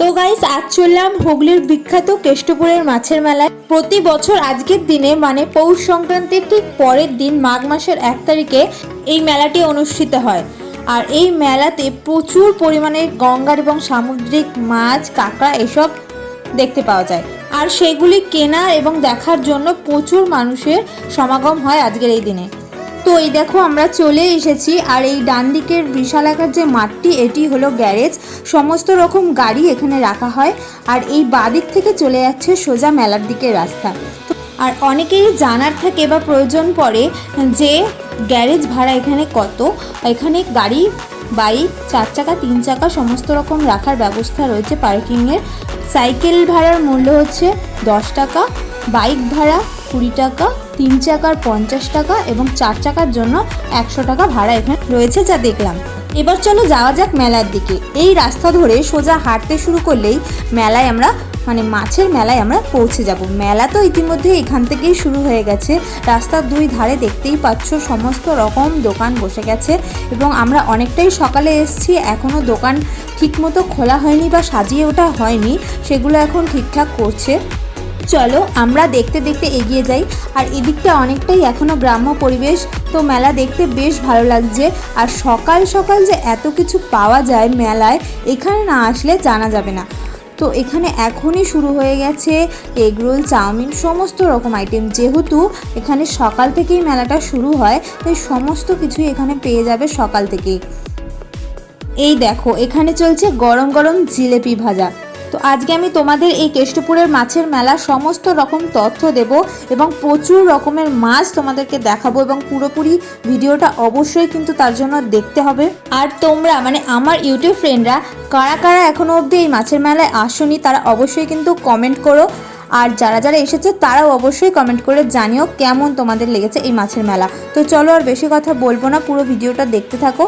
তো গাইস আজ চললাম হুগলির বিখ্যাত কেষ্টপুরের মাছের মেলায়। প্রতি বছর আজকের দিনে মানে পৌষ সংক্রান্তির ঠিক পরের দিন, মাঘ মাসের এক তারিখে এই মেলাটি অনুষ্ঠিত হয়। আর এই মেলাতে প্রচুর পরিমাণে গঙ্গার এবং সামুদ্রিক মাছ, কাঁকড়া এসব দেখতে পাওয়া যায়। আর সেগুলি কেনা এবং দেখার জন্য প্রচুর মানুষের সমাগম হয় আজকের এই দিনে। তো এই দেখো আমরা চলে এসেছি আর এই ডান দিকের বিশালাকার যে মাঠটি, এটি হলো গ্যারেজ। সমস্ত রকম গাড়ি এখানে রাখা হয় আর এই বাদিক থেকে চলে যাচ্ছে সোজা মেলার দিকে রাস্তা। আর অনেকেরই জানার থাকে বা প্রয়োজন পড়ে যে গ্যারেজ ভাড়া এখানে কত। এখানে গাড়ি, বাইক, চার চাকা, তিন চাকা সমস্ত রকম রাখার ব্যবস্থা রয়েছে পার্কিংয়ের। সাইকেল ভাড়ার মূল্য হচ্ছে দশ টাকা, বাইক ভাড়া কুড়ি টাকা, তিন চাকার পঞ্চাশ টাকা এবং চার চাকার জন্য একশো টাকা ভাড়া এখানে রয়েছে যা দেখলাম। এবার চলো যাওয়া যাক মেলার দিকে। এই রাস্তা ধরে সোজা হাঁটতে শুরু করলেই মেলায় আমরা মানে মাছের মেলায় আমরা পৌঁছে যাব। মেলা তো ইতিমধ্যে এখান থেকেই শুরু হয়ে গেছে। রাস্তার দুই ধারে দেখতেই পাচ্ছ সমস্ত রকম দোকান বসে গেছে এবং আমরা অনেকটাই সকালে এসেছি। এখনও দোকান ঠিকমতো খোলা হয়নি বা সাজিয়ে ওঠা হয়নি। সেগুলো এখন ঠিকঠাক করছে। চলো, আমরা দেখতে দেখতে এগিয়ে যাই। আর এদিকটা অনেকটাই এখনও গ্রাম্য পরিবেশ, তো মেলা দেখতে বেশ ভালো লাগছে। আর সকাল সকাল যে এত কিছু পাওয়া যায় মেলায়, এখানে না আসলে জানা যাবে না। তো এখানে এখনই শুরু হয়ে গেছে এগরোল চাউমিন, সমস্ত রকম আইটেম যেহেতু এখানে সকাল থেকেই মেলাটা শুরু হয়, তাই সমস্ত কিছুই এখানে পেয়ে যাবে সকাল থেকেই। এই দেখো, এখানে চলছে গরম গরম জিলেপি ভাজা। তো আজকে আমি তোমাদের এই কেষ্টপুরের মাছের মেলা সমস্ত রকম তথ্য দেব এবং প্রচুর রকমের মাছ তোমাদেরকে দেখাবো এবং পুরোপুরি ভিডিওটা অবশ্যই কিন্তু তার জন্য দেখতে হবে। আর তোমরা মানে আমার ইউটিউব ফ্রেন্ডরা, কারা কারা এখনও অবধি এই মাছের মেলায় আসনি তারা অবশ্যই কিন্তু কমেন্ট করো। আর যারা যারা এসেছে তারাও অবশ্যই কমেন্ট করে জানিও কেমন তোমাদের লেগেছে এই মাছের মেলা। তো চলো আর বেশি কথা বলব না, পুরো ভিডিওটা দেখতে থাকো।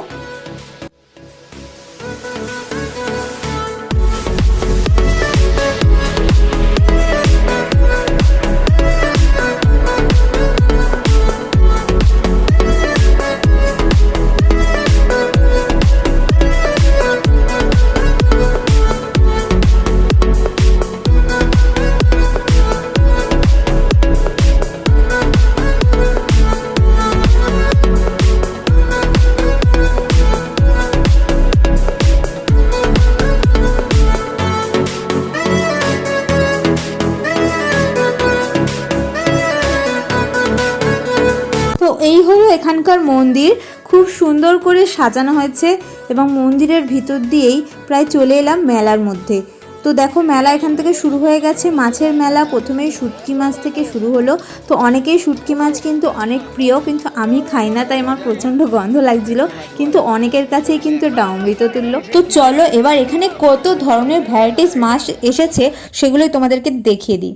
এখানকার মন্দির খুব সুন্দর করে সাজানো হয়েছে এবং মন্দিরের ভিতর দিয়েই প্রায় চলে এলাম মেলার মধ্যে। তো দেখো মেলা এখান থেকে শুরু হয়ে গেছে। মাছের মেলা প্রথমেই শুটকি মাছ থেকে শুরু হলো। তো অনেকেই শুটকি মাছ কিন্তু অনেক প্রিয়, কিন্তু আমি খাই না, তাই আমার প্রচণ্ড গন্ধ লাগছিল। কিন্তু অনেকের কাছেই কিন্তু এটা তুল্য। তো চলো এবার এখানে কত ধরনের ভ্যারাইটিস মাছ এসেছে সেগুলোই তোমাদেরকে দেখিয়ে দিই।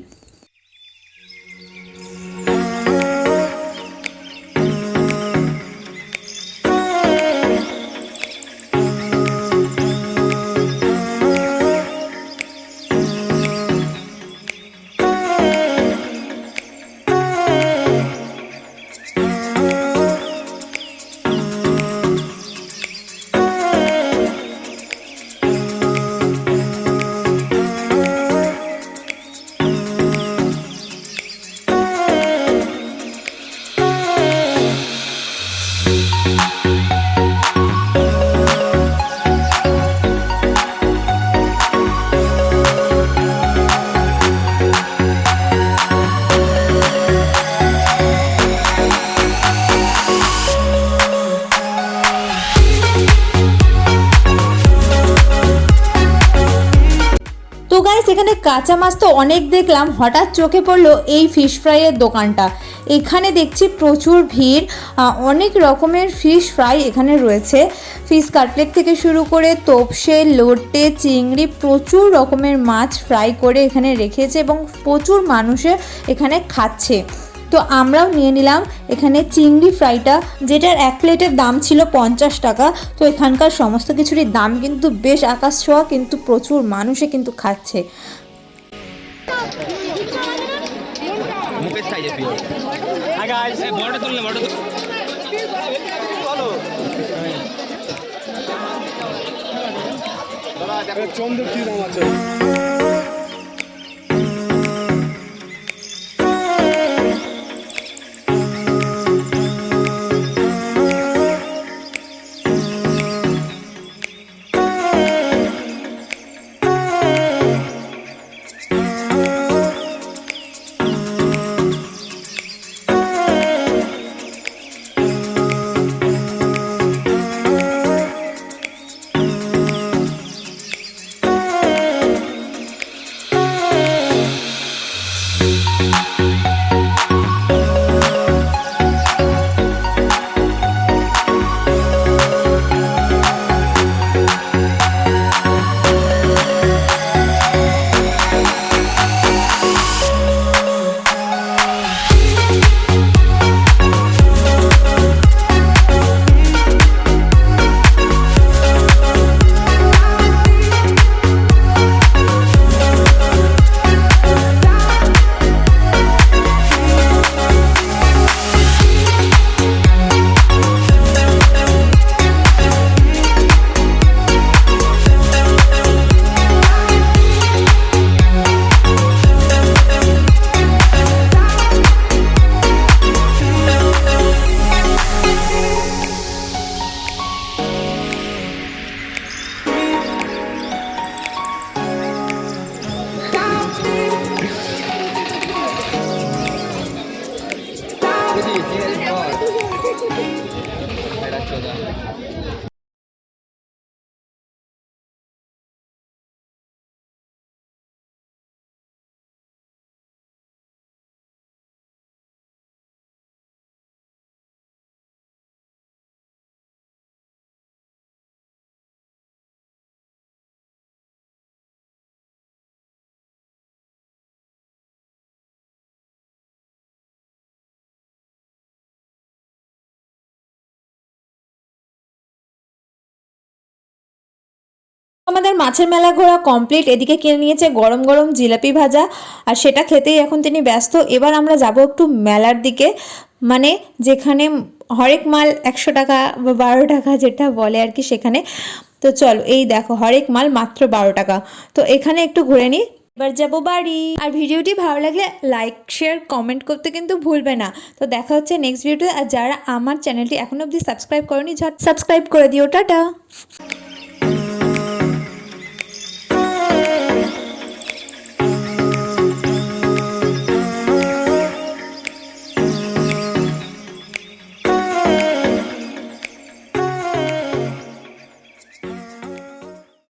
এখানে কাঁচা মাছ তো অনেক দেখলাম, হঠাৎ চোখে পড়ল এই ফিশ ফ্রাইয়ের দোকানটা। এখানে দেখছি প্রচুর ভিড় অনেক রকমের ফিশ ফ্রাই এখানে রয়েছে। ফিশ কাটলেট থেকে শুরু করে তোপসে, লোটে, চিংড়ি প্রচুর রকমের মাছ ফ্রাই করে এখানে রেখেছে এবং প্রচুর মানুষে এখানে খাচ্ছে। তো আমরাও নিয়ে নিলাম এখানে চিংড়ি ফ্রাইটা যেটার এক প্লেটের দাম ছিল পঞ্চাশ টাকা। তো এখানকার সমস্ত কিছুরই দাম কিন্তু বেশ আকাশ ছোঁয়া কিন্তু প্রচুর মানুষে কিন্তু খাচ্ছে। চন্দ্রের কি দাম আছে? আমাদের মাছের মেলা ঘোরা কমপ্লিট এদিকে কিনে নিয়েছে গরম গরম জিলাপি ভাজা, আর সেটা খেতেই এখন তিনি ব্যস্ত। এবার আমরা যাব একটু মেলার দিকে মানে যেখানে হরেক মাল একশো টাকা বা বারো টাকা যেটা বলে আর কি সেখানে। তো চলো, এই দেখো, হরেক মাল মাত্র বারো টাকা। তো এখানে একটু ঘুরে নিই এবার যাব বাড়ি। আর ভিডিওটি ভালো লাগলে লাইক শেয়ার কমেন্ট করতে কিন্তু ভুলবে না। তো দেখা হচ্ছে নেক্সট ভিডিওতে আর যারা আমার চ্যানেলটি এখনও অবধি সাবস্ক্রাইব করেনি, ঝট সাবস্ক্রাইব করে দিও। টাটা!